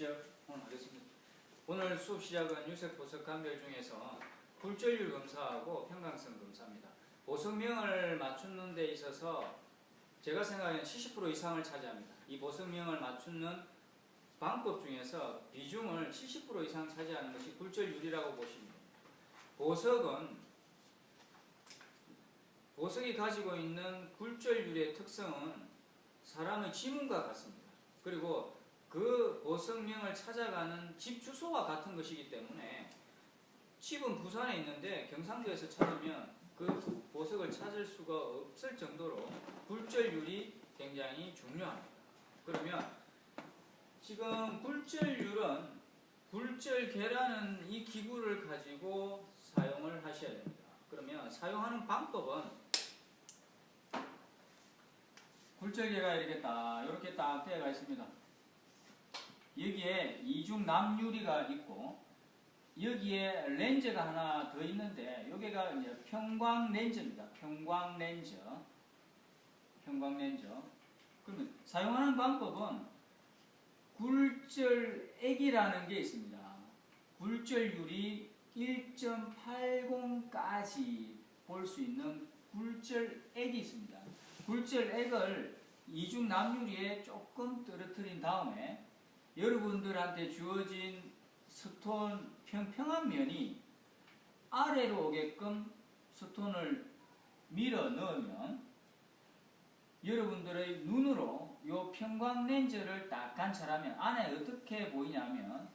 시작 오늘 하겠습니다. 오늘 수업 시작은 유색 보석 감별 중에서 굴절률 검사하고 평강성 검사입니다. 보석명을 맞추는 데 있어서 제가 생각하기엔 70% 이상을 차지합니다. 이 보석명을 맞추는 방법 중에서 비중을 70% 이상 차지하는 것이 굴절률이라고 보시면 됩니다. 보석은 보석이 가지고 있는 굴절률의 특성은 사람의 지문과 같습니다. 그리고 그 보석명을 찾아가는 집 주소와 같은 것이기 때문에 집은 부산에 있는데 경상도에서 찾으면 그 보석을 찾을 수가 없을 정도로 굴절률이 굉장히 중요합니다. 그러면 지금 굴절률은 굴절계라는 이 기구를 가지고 사용을 하셔야 됩니다. 그러면 사용하는 방법은 굴절계가 이렇게 딱 이렇게 딱 되어가 있습니다. 여기에 이중 남유리가 있고 여기에 렌즈가 하나 더 있는데 여기가 이제 평광 렌즈입니다. 평광 렌즈. 평광 렌즈. 그러면 사용하는 방법은 굴절액이라는 게 있습니다. 굴절율이 1.80까지 볼 수 있는 굴절액이 있습니다. 굴절액을 이중 남유리에 조금 떨어뜨린 다음에 여러분들한테 주어진 스톤 평평한 면이 아래로 오게끔 스톤을 밀어 넣으면 여러분들의 눈으로 이 평광 렌즈를 딱 관찰하면 안에 어떻게 보이냐면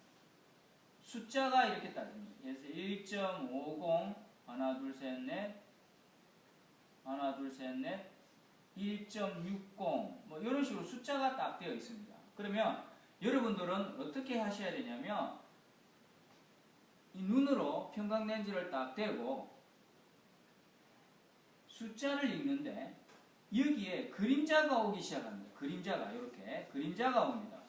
숫자가 이렇게 따집니다. 그래서 1.50 하나 둘 셋 넷 하나 둘 셋 넷 1.60 뭐 이런 식으로 숫자가 딱 되어 있습니다. 그러면 여러분들은 어떻게 하셔야 되냐면 이 눈으로 평광 렌즈를 딱 대고 숫자를 읽는데 여기에 그림자가 오기 시작합니다. 그림자가 이렇게 그림자가 옵니다.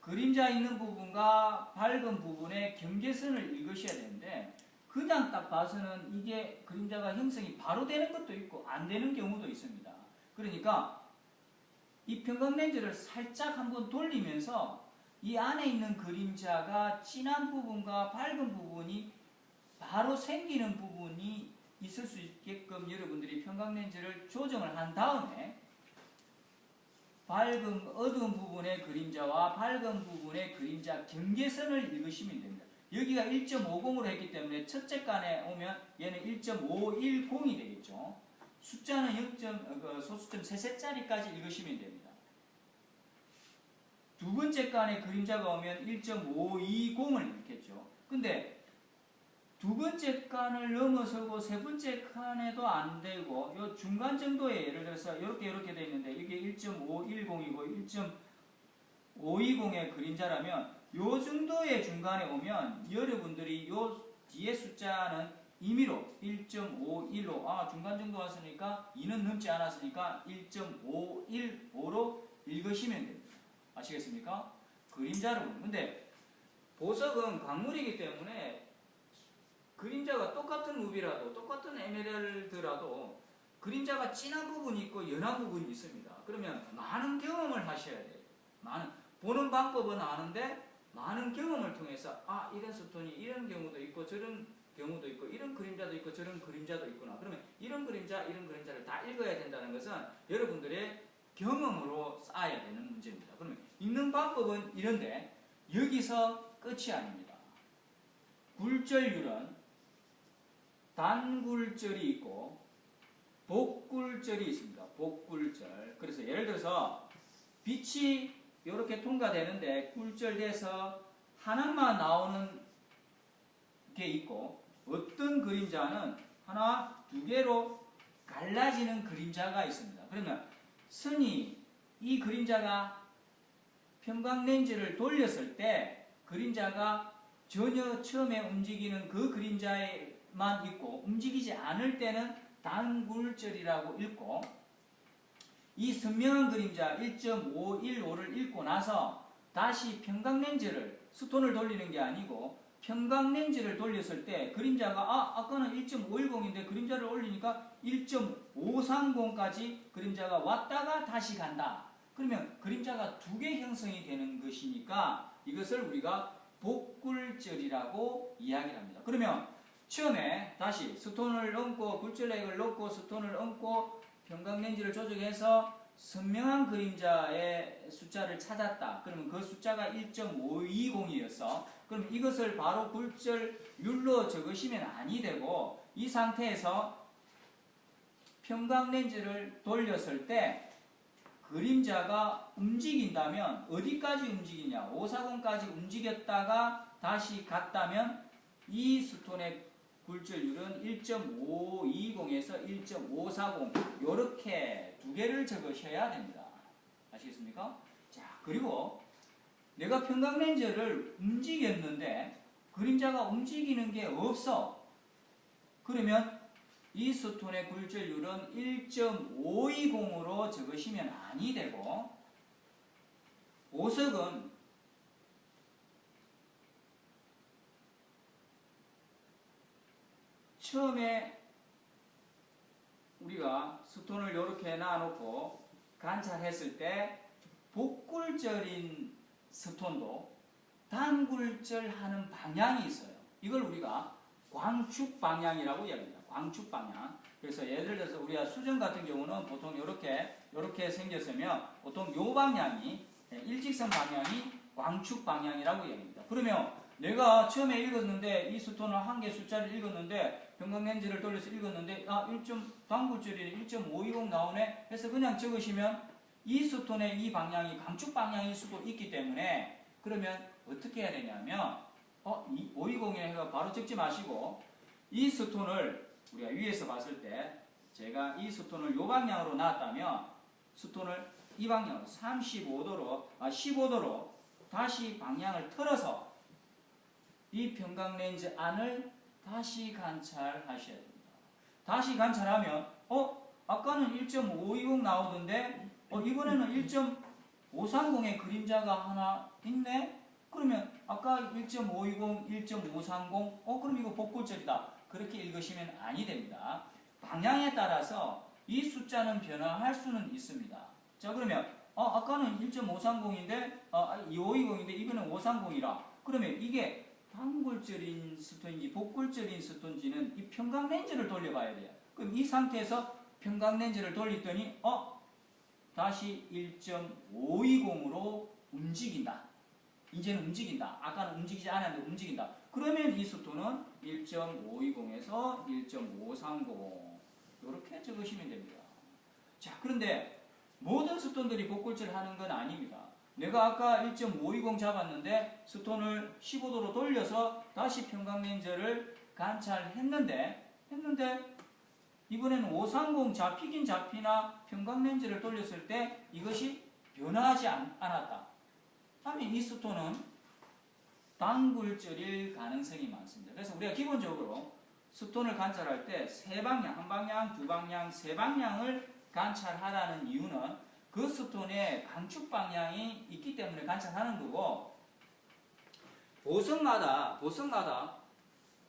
그림자 있는 부분과 밝은 부분의 경계선을 읽으셔야 되는데 그냥 딱 봐서는 이게 그림자가 형성이 바로 되는 것도 있고 안 되는 경우도 있습니다. 그러니까 이 평광 렌즈를 살짝 한번 돌리면서 이 안에 있는 그림자가 진한 부분과 밝은 부분이 바로 생기는 부분이 있을 수 있게끔 여러분들이 평광 렌즈를 조정을 한 다음에 밝은 어두운 부분의 그림자와 밝은 부분의 그림자 경계선을 읽으시면 됩니다. 여기가 1.50으로 했기 때문에 첫째 칸에 오면 얘는 1.510이 되겠죠. 숫자는 0. 그 소수점 3세짜리까지 읽으시면 됩니다. 두 번째 칸에 그림자가 오면 1.520을 읽겠죠. 근데 두 번째 칸을 넘어서고 세 번째 칸에도 안 되고 요 중간 정도에 예를 들어서 이렇게 이렇게 되어 있는데 이게 1.510이고 1.520의 그림자라면 요 정도의 중간에 오면 여러분들이 요 뒤에 숫자는 임의로 1.51로 아 중간 정도 왔으니까 2는 넘지 않았으니까 1.515로 읽으시면 됩니다. 아시겠습니까? 그림자로 근데 보석은 광물이기 때문에 그림자가 똑같은 루비라도 똑같은 에메랄드라도 그림자가 진한 부분이 있고 연한 부분이 있습니다. 그러면 많은 경험을 하셔야 돼요. 많은 보는 방법은 아는데 많은 경험을 통해서 아 이런 스톤이 이런 경우도 있고 저런 경우도 있고 이런 그림자도 있고 저런 그림자도 있구나. 그러면 이런 그림자 이런 그림자를 다 읽어야 된다는 것은 여러분들의 경험으로 쌓아야 되는 방법은 이런데 여기서 끝이 아닙니다. 굴절율은 단굴절이 있고 복굴절이 있습니다. 복굴절. 그래서 예를 들어서 빛이 이렇게 통과되는데 굴절돼서 하나만 나오는 게 있고 어떤 그림자는 하나, 두 개로 갈라지는 그림자가 있습니다. 그러면 선이 이 그림자가 평광 렌즈를 돌렸을 때 그림자가 전혀 처음에 움직이는 그 그림자에만 있고 움직이지 않을 때는 단굴절이라고 읽고 이 선명한 그림자 1.515를 읽고 나서 다시 평광 렌즈를 스톤을 돌리는 게 아니고 평광 렌즈를 돌렸을 때 그림자가 아 아까는 1.510인데 그림자를 올리니까 1.530까지 그림자가 왔다가 다시 간다. 그러면 그림자가 두 개 형성이 되는 것이니까 이것을 우리가 복굴절이라고 이야기를 합니다. 그러면 처음에 다시 스톤을 얹고 굴절액을 넣고 스톤을 얹고 평광렌즈를 조정해서 선명한 그림자의 숫자를 찾았다. 그러면 그 숫자가 1.520이었어. 그럼 이것을 바로 굴절률로 적으시면 아니 되고 이 상태에서 평광렌즈를 돌렸을 때 그림자가 움직인다면 어디까지 움직이냐? 540까지 움직였다가 다시 갔다면 이 스톤의 굴절률은 1.520에서 1.540 이렇게 두 개를 적으셔야 됩니다. 아시겠습니까? 자 그리고 내가 평광렌즈를 움직였는데 그림자가 움직이는 게 없어. 그러면 이 스톤의 굴절률은 1.520으로 적으시면 아니 되고 보석은 처음에 우리가 스톤을 이렇게 놔놓고 관찰했을 때 복굴절인 스톤도 단굴절하는 방향이 있어요. 이걸 우리가 광축 방향이라고 이야기합니다. 광축 방향. 그래서 예를 들어서 우리가 수정 같은 경우는 보통 이렇게 이렇게 생겼으면 보통 요 방향이 예, 일직선 방향이 광축 방향이라고 이야기합니다. 그러면 내가 처음에 읽었는데 이 스톤을 한 개 숫자를 읽었는데 평광렌즈를 돌려서 읽었는데 아 1점 단굴절이 1.520 나오네 해서 그냥 적으시면 이 스톤의 이 방향이 광축 방향일 수도 있기 때문에 그러면 어떻게 해야 되냐면 어, 520에 해가 바로 적지 마시고 이 스톤을 우리가 위에서 봤을 때 제가 이 스톤을 요 방향으로 놨다면 스톤을 이 방향으로 35도로 아 15도로 다시 방향을 틀어서 이 평강 렌즈 안을 다시 관찰하셔야 됩니다. 다시 관찰하면 어 아까는 1.520 나오던데 어 이번에는 1.530의 그림자가 하나 있네. 그러면 아까 1.520, 1.530, 어 그럼 이거 복골절이다. 그렇게 읽으시면 아니 됩니다. 방향에 따라서 이 숫자는 변화할 수는 있습니다. 자 그러면 어 아까는 1.530인데 어 2520인데 이번엔 530이라. 그러면 이게 단골절인 스톤인지 복골절인 스톤인지는 이 평강 렌즈를 돌려봐야 돼요. 그럼 이 상태에서 평강 렌즈를 돌렸더니 어 다시 1.520으로 움직인다. 이제는 움직인다. 아까는 움직이지 않았는데 움직인다. 그러면 이 스톤은 1.520에서 1.530 이렇게 적으시면 됩니다. 자 그런데 모든 스톤들이 복골절 하는 건 아닙니다. 내가 아까 1.520 잡았는데 스톤을 15도로 돌려서 다시 평광렌즈를 관찰했는데 했는데 이번에는 530 잡히긴 잡히나 평광렌즈를 돌렸을 때 이것이 변화하지 않, 않았다. 하면 이 스톤은 단굴절일 가능성이 많습니다. 그래서 우리가 기본적으로 스톤을 관찰할 때 세 방향, 한 방향, 두 방향, 세 방향을 관찰하라는 이유는 그 스톤의 강축 방향이 있기 때문에 관찰하는 거고 보석마다 보석마다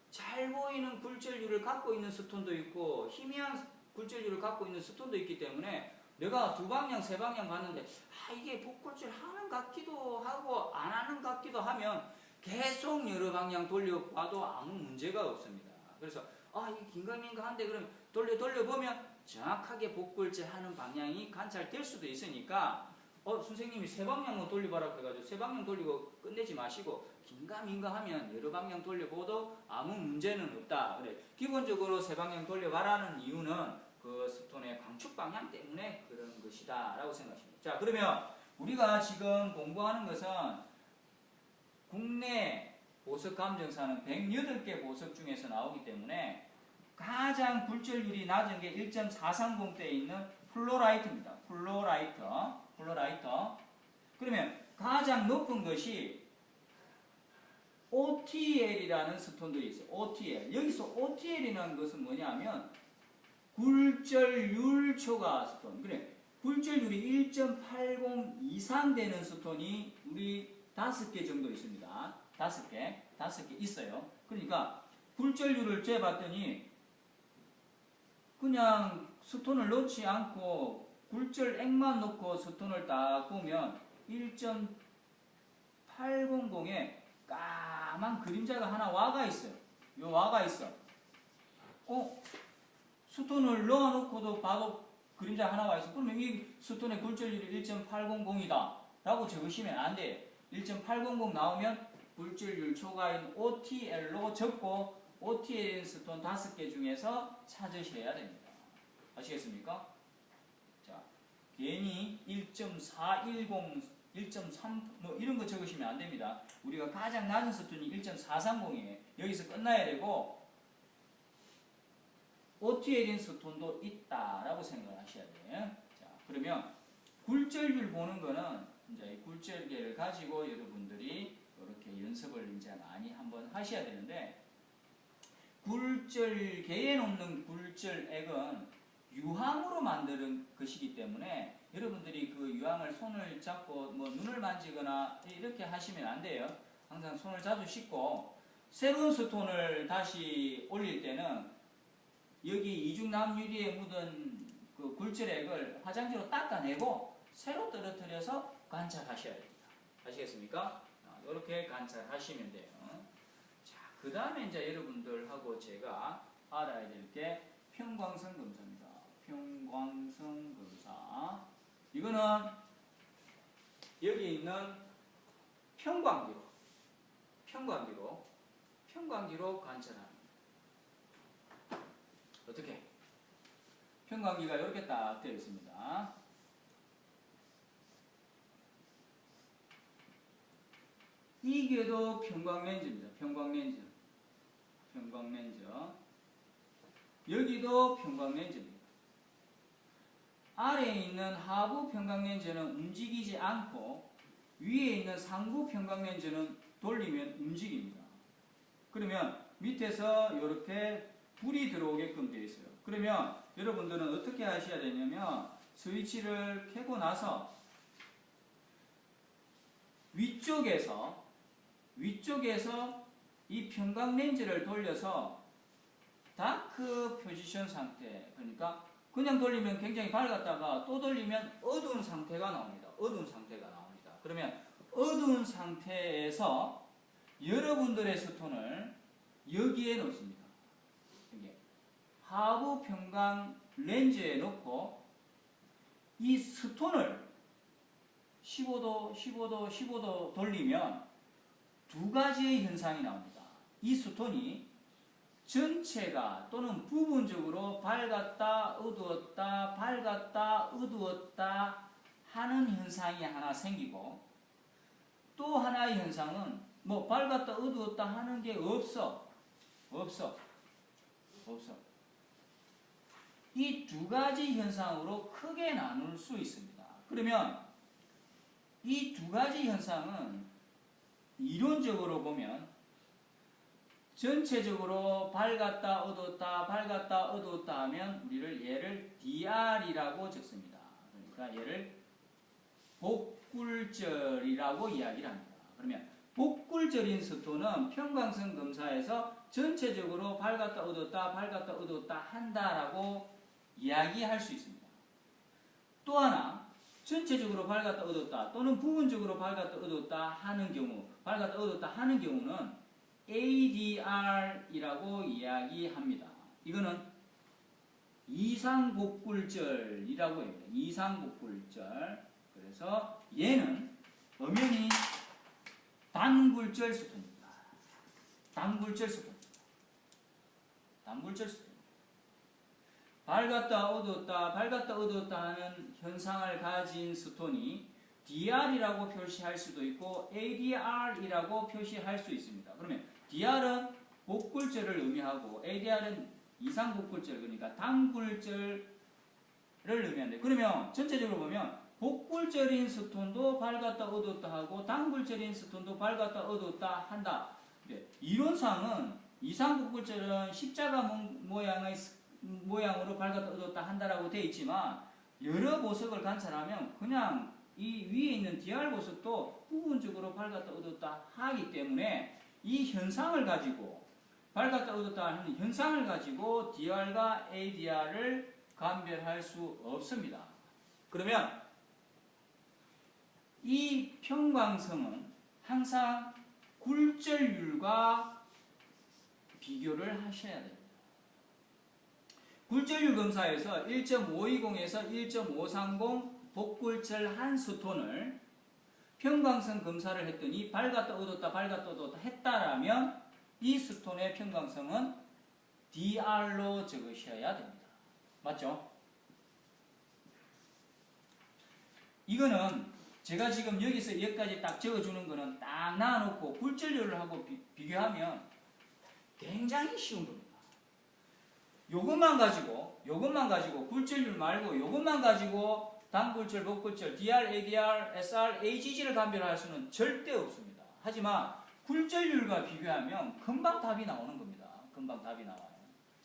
잘 보이는 굴절률을 갖고 있는 스톤도 있고 희미한 굴절률을 갖고 있는 스톤도 있기 때문에 내가 두 방향, 세 방향 봤는데 아 이게 복굴절 하는 같기도 하고 안 하는 같기도 하면 계속 여러 방향 돌려봐도 아무 문제가 없습니다. 그래서 아 이게 긴가민가 한데 그럼 돌려 돌려 보면 정확하게 복굴제 하는 방향이 관찰될 수도 있으니까 어 선생님이 세 방향만 돌려봐라 그래가지고 세 방향 돌리고 끝내지 마시고 긴가민가 하면 여러 방향 돌려봐도 아무 문제는 없다. 그래 기본적으로 세 방향 돌려봐라는 이유는 그 스톤의 광축 방향 때문에 그런 것이다 라고 생각하십니다. 자 그러면 우리가 지금 공부하는 것은 국내 보석 감정사는 108개 보석 중에서 나오기 때문에 가장 굴절률이 낮은 게 1.430대에 있는 플로라이트입니다. 플로라이트, 플로라이트. 그러면 가장 높은 것이 OTL이라는 스톤도 있어요. OTL. 여기서 OTL이라는 것은 뭐냐면 굴절률 초과 스톤. 그래. 굴절률이 1.80 이상 되는 스톤이 우리 다섯 개 정도 있습니다. 다섯 개, 다섯 개 있어요. 그러니까 굴절률을 재봤더니 그냥 스톤을 넣지 않고 굴절액만 넣고 스톤을 딱 보면 1.8 800에 까만 그림자가 하나 와가 있어요. 요 와가 있어. 어? 스톤을 넣어놓고도 봐도 그림자 하나 와 있어. 그러면 이 스톤의 굴절률이 1.800이다. 라고 적으시면 안 돼. 1.800 나오면 굴절률 초과인 OTL로 적고 OTL 스톤 5개 중에서 찾으셔야 됩니다. 아시겠습니까? 자, 괜히 1.410, 1.3, 뭐 이런 거 적으시면 안 됩니다. 우리가 가장 낮은 스톤이 1.430이에요. 여기서 끝나야 되고, OTL인 스톤도 있다라고 생각하셔야 돼요. 자, 그러면 굴절률 보는 거는 이제 이 굴절계를 가지고 여러분들이 이렇게 연습을 이제 많이 한번 하셔야 되는데, 굴절계에 놓는 굴절액은 유황으로 만드는 것이기 때문에 여러분들이 그 유황을 손을 잡고 뭐 눈을 만지거나 이렇게 하시면 안 돼요. 항상 손을 자주 씻고 새로운 스톤을 다시 올릴 때는 여기 이중남 유리에 묻은 그 굴절액을 화장지로 닦아내고 새로 떨어뜨려서 관찰하셔야 됩니다. 아시겠습니까? 이렇게 관찰하시면 돼요. 자, 그 다음에 이제 여러분들하고 제가 알아야 될 게 평광성 검사입니다. 평광성 검사. 이거는 여기 있는 평광기로, 평광기로, 평광기로 관찰합니다. 어떻게? 평광기가 이렇게 딱 되어 있습니다. 이게도 평광렌즈입니다. 평광렌즈. 평광렌즈. 여기도 평광렌즈입니다. 아래에 있는 하부 평광렌즈는 움직이지 않고 위에 있는 상부 평광렌즈는 돌리면 움직입니다. 그러면 밑에서 이렇게 불이 들어오게끔 되어 있어요. 그러면 여러분들은 어떻게 하셔야 되냐면 스위치를 켜고 나서 위쪽에서 위쪽에서 이 평광 렌즈를 돌려서 다크 포지션 상태 그러니까 그냥 돌리면 굉장히 밝았다가 또 돌리면 어두운 상태가 나옵니다. 어두운 상태가 나옵니다. 그러면 어두운 상태에서 여러분들의 스톤을 여기에 놓습니다. 여기 하부 평광 렌즈에 놓고 이 스톤을 15도, 15도, 15도 돌리면 두 가지의 현상이 나옵니다. 이 스톤이 전체가 또는 부분적으로 밝았다, 어두웠다, 밝았다, 어두웠다 하는 현상이 하나 생기고 또 하나의 현상은 뭐 밝았다, 어두웠다 하는 게 없어. 없어. 없어. 이 두 가지 현상으로 크게 나눌 수 있습니다. 그러면 이 두 가지 현상은 이론적으로 보면 전체적으로 밝았다 어두웠다 밝았다 어두웠다 하면 우리를 얘를 DR이라고 적습니다. 그러니까 얘를 복굴절이라고 이야기를 합니다. 그러면 복굴절인 스톤은 평광성 검사에서 전체적으로 밝았다 어두웠다 밝았다 어두웠다 한다라고 이야기할 수 있습니다. 또 하나 전체적으로 밝았다 어둡다 또는 부분적으로 밝았다 어둡다 하는 경우 밝았다 어둡다 하는 경우는 ADR이라고 이야기합니다. 이거는 이상복굴절이라고 합니다. 이상복굴절. 그래서 얘는 엄연히 단굴절 수토입니다. 단굴절 수토. 단굴절 수토. 밝았다 어두웠다 밝았다 어두웠다 하는 현상을 가진 스톤이 DR이라고 표시할 수도 있고 ADR이라고 표시할 수 있습니다. 그러면 DR은 복굴절을 의미하고 ADR은 이상 복굴절 그러니까 단굴절을 의미한대. 그러면 전체적으로 보면 복굴절인 스톤도 밝았다 어두웠다 하고 단굴절인 스톤도 밝았다 어두웠다 한다. 이론상은 이상 복굴절은 십자가 모양의 모양으로 밝았다 어두웠다 한다라고 되어 있지만 여러 보석을 관찰하면 그냥 이 위에 있는 DR 보석도 부분적으로 밝았다 어두웠다 하기 때문에 이 현상을 가지고 밝았다 어두웠다 하는 현상을 가지고 DR과 ADR을 감별할 수 없습니다. 그러면 이 평광성은 항상 굴절률과 비교를 하셔야 됩니다. 굴절률 검사에서 1.520에서 1.530 복굴절 한 스톤을 평광성 검사를 했더니 밝았다 얻었다 밝았다 얻었다 했다라면 이 스톤의 평광성은 DR로 적으셔야 됩니다. 맞죠? 이거는 제가 지금 여기서 여기까지 딱 적어주는 거는 딱 놔놓고 굴절률을 하고 비,교하면 굉장히 쉬운 겁니다. 요것만 가지고 요것만 가지고 굴절률 말고 요것만 가지고 단굴절, 복굴절, DR, ADR, SR, AGG를 감별할 수는 절대 없습니다. 하지만 굴절률과 비교하면 금방 답이 나오는 겁니다. 금방 답이 나와요.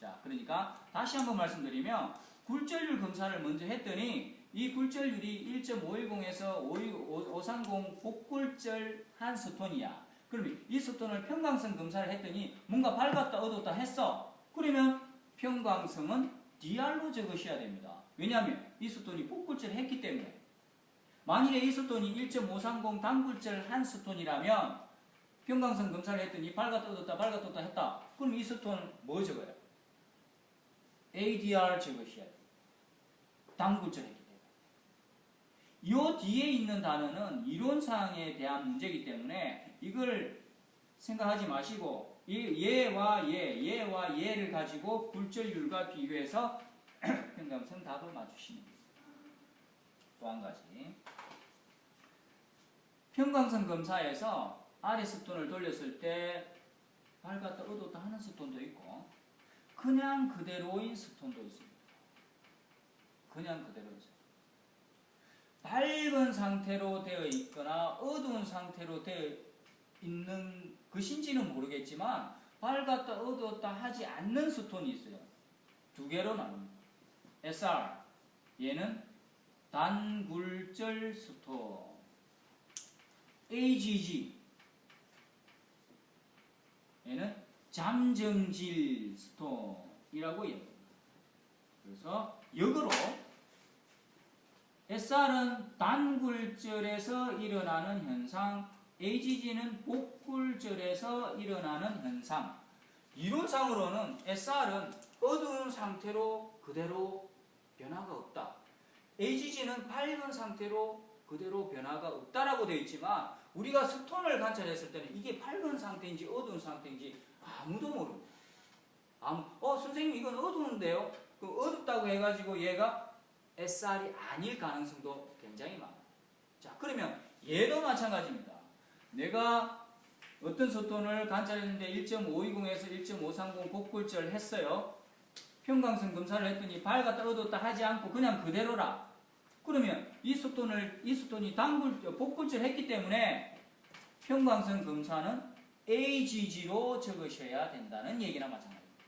자, 그러니까 다시 한번 말씀드리면 굴절률 검사를 먼저 했더니 이 굴절률이 1.510에서 530 복굴절 한 스톤이야. 그러면 이 스톤을 평광성 검사를 했더니 뭔가 밝았다 어둡다 했어. 그러면 평광성은 DR로 적으셔야 됩니다. 왜냐하면 이 스톤이 복굴절 했기 때문에. 만일에 이 스톤이 1.530 단굴절 한 스톤이라면 평광성 검사를 했더니 밝았다 어둡다 밝았다 어둡다 했다. 그럼 이 스톤 뭐 적어요? ADR 적으셔야 돼요. 단굴절 했기 때문에. 요 뒤에 있는 단어는 이론사항에 대한 문제이기 때문에 이걸 생각하지 마시고 이 얘와 얘, 얘와 얘를 가지고 굴절률과 비교해서 평강성 답을 맞추시면 됩니다. 또한 가지. 평강성 검사에서 아래 스톤을 돌렸을 때 밝았다 어둡다 하는 스톤도 있고 그냥 그대로인 스톤도 있습니다. 그냥 그대로 있습니다. 밝은 상태로 되어 있거나 어두운 상태로 되어 있는 것인지는 모르겠지만 밝았다 어두웠다 하지 않는 스톤이 있어요. 두 개로 나눕니다. SR 얘는 단굴절 스톤 AGG 얘는 잠정질 얘기합니다. 그래서 역으로 SR은 단굴절에서 일어나는 현상, AGG는 복굴절에서 일어나는 현상. 이론상으로는 SR은 어두운 상태로 그대로 변화가 없다. AGG는 밝은 상태로 그대로 변화가 없다라고 되어 있지만 우리가 스톤을 관찰했을 때는 이게 밝은 상태인지 어두운 상태인지 아무도 모릅니다. 아무, 어 선생님 이건 어두운데요? 그 어둡다고 해가지고 얘가 SR이 아닐 가능성도 굉장히 많아요. 자, 그러면 얘도 마찬가지입니다. 내가 어떤 소톤을 관찰했는데 1.520에서 1.530 복굴절 했어요. 평광성 검사를 했더니 밝았다 어둡다 하지 않고 그냥 그대로라. 그러면 이 소톤을 이 소톤이 단굴 복굴절 했기 때문에 평광성 검사는 AGG로 적으셔야 된다는 얘기나 마찬가지입니다.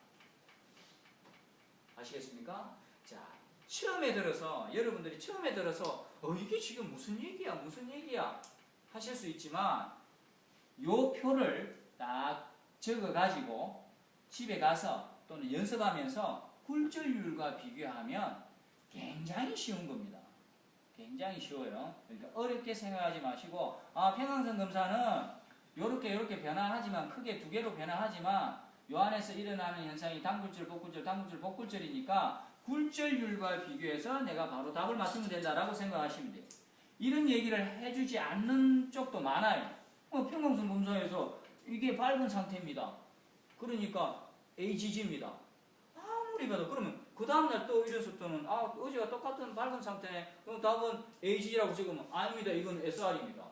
아시겠습니까? 자, 처음에 들어서 여러분들이 처음에 들어서 어 이게 지금 무슨 얘기야 무슨 얘기야 하실 수 있지만 요 표를 딱 적어 가지고 집에 가서 또는 연습하면서 굴절률과 비교하면 굉장히 쉬운 겁니다. 굉장히 쉬워요. 그러니까 어렵게 생각하지 마시고 아 평강성 검사는 요렇게 요렇게 변화하지만 크게 두 개로 변화하지만 요 안에서 일어나는 현상이 단굴절, 복굴절, 단굴절, 복굴절이니까 굴절률과 비교해서 내가 바로 답을 맞추면 된다라고 생각하시면 돼요. 이런 얘기를 해주지 않는 쪽도 많아요. 어, 평강성 검사에서 이게 밝은 상태입니다. 그러니까 AGG입니다. 봐도 그러면 그 다음날 또 이래서 또는 아 어제가 똑같은 밝은 상태네. 그럼 답은 AGG라고 적으면 아닙니다. 이건 SR입니다.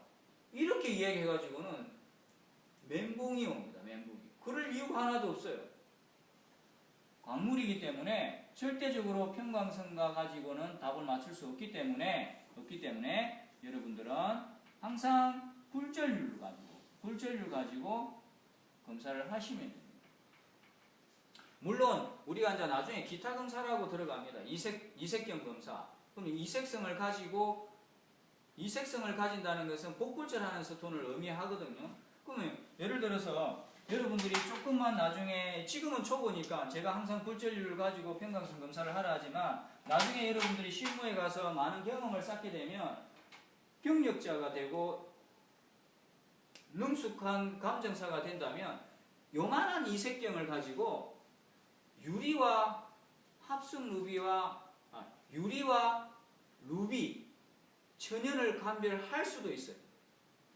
이렇게 이야기해가지고는 멘붕이 옵니다. 멘붕이. 그럴 이유가 하나도 없어요. 광물이기 때문에 절대적으로 평광성과 가지고는 답을 맞출 수 없기 때문에 없기 때문에 여러분들은 항상 굴절률 가지고 굴절률 가지고 검사를 하시면 됩니다. 물론 우리가 이제 나중에 기타 검사라고 들어갑니다. 이색 이색경 검사. 그럼 이색성을 가지고 이색성을 가진다는 것은 복굴절하는 스톤을 의미하거든요. 그러면 예를 들어서 여러분들이 조금만 나중에 지금은 초보니까 제가 항상 굴절률을 가지고 평강성 검사를 하라 하지만 나중에 여러분들이 실무에 가서 많은 경험을 쌓게 되면 경력자가 되고 능숙한 감정사가 된다면 요만한 이색경을 가지고 유리와 합성 루비와 아, 유리와 루비 천연을 감별할 수도 있어요.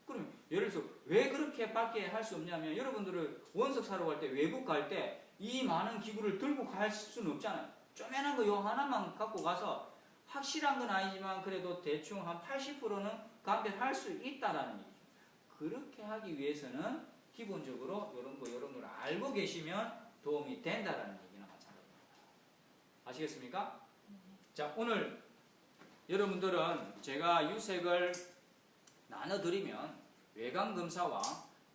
그러면 예를 들어서 왜 그렇게밖에 할 수 없냐면 여러분들은 원석 사러 갈 때 외국 갈 때 이 많은 기구를 들고 갈 수는 없잖아요. 쪼매난 거 요 하나만 갖고 가서 확실한 건 아니지만 그래도 대충 한 80%는 감별할 수 있다라는 얘기죠. 그렇게 하기 위해서는 기본적으로 이런 거 이런 걸 알고 계시면 도움이 된다라는 마찬가지입니다. 아시겠습니까? 자 오늘 여러분들은 제가 유색을 나눠드리면 외관 검사와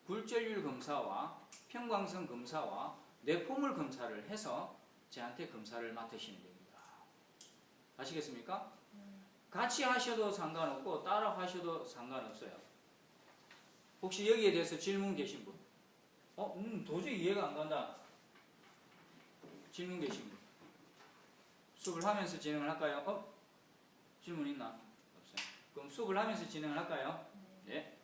굴절률 검사와 평광성 검사와 내포물 검사를 해서 저한테 검사를 맡으시면 됩니다. 아시겠습니까? 같이 하셔도 상관없고 따라 하셔도 상관없어요. 혹시 여기에 대해서 질문 계신 분? 어, 음, 도저히 이해가 안 간다. 질문 계신 분? 수업을 하면서 진행을 할까요? 어? 질문 있나? 없어요. 그럼 수업을 하면서 진행을 할까요? 네.